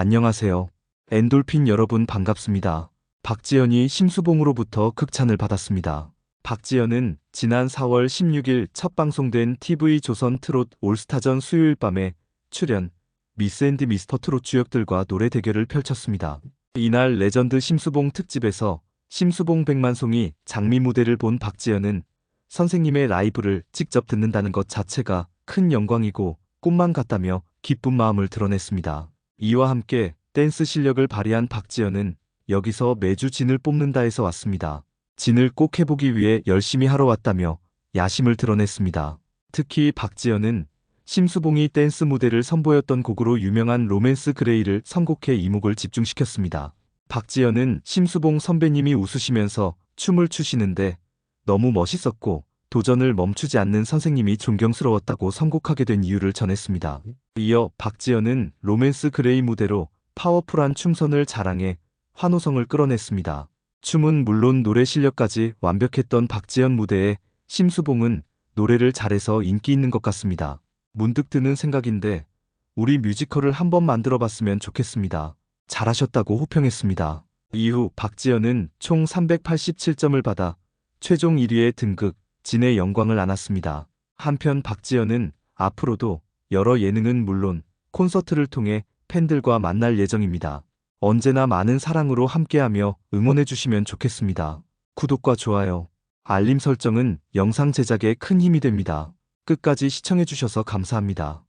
안녕하세요. 엔돌핀 여러분 반갑습니다. 박지연이 심수봉으로부터 극찬을 받았습니다. 박지연은 지난 4월 16일 첫 방송된 TV 조선 트롯 올스타전 수요일 밤에 출연 미스 앤드 미스터 트롯 주역들과 노래 대결을 펼쳤습니다. 이날 레전드 심수봉 특집에서 심수봉 백만송이 장미 무대를 본 박지연은 선생님의 라이브를 직접 듣는다는 것 자체가 큰 영광이고 꿈만 같다며 기쁜 마음을 드러냈습니다. 이와 함께 댄스 실력을 발휘한 박지연은 여기서 매주 진을 뽑는다에서 왔습니다. 진을 꼭 해보기 위해 열심히 하러 왔다며 야심을 드러냈습니다. 특히 박지연은 심수봉이 댄스 무대를 선보였던 곡으로 유명한 로맨스 그레이를 선곡해 이목을 집중시켰습니다. 박지연은 심수봉 선배님이 웃으시면서 춤을 추시는데 너무 멋있었고 도전을 멈추지 않는 선생님이 존경스러웠다고 선곡하게 된 이유를 전했습니다. 이어 박지연은 로맨스 그레이 무대로 파워풀한 춤선을 자랑해 환호성을 끌어냈습니다. 춤은 물론 노래 실력까지 완벽했던 박지연 무대에 심수봉은 노래를 잘해서 인기 있는 것 같습니다. 문득 드는 생각인데 우리 뮤지컬을 한번 만들어 봤으면 좋겠습니다. 잘하셨다고 호평했습니다. 이후 박지연은 총 387점을 받아 최종 1위에 등극, 진의 영광을 안았습니다. 한편 박지연은 앞으로도 여러 예능은 물론 콘서트를 통해 팬들과 만날 예정입니다. 언제나 많은 사랑으로 함께하며 응원해주시면 좋겠습니다. 구독과 좋아요, 알림 설정은 영상 제작에 큰 힘이 됩니다. 끝까지 시청해주셔서 감사합니다.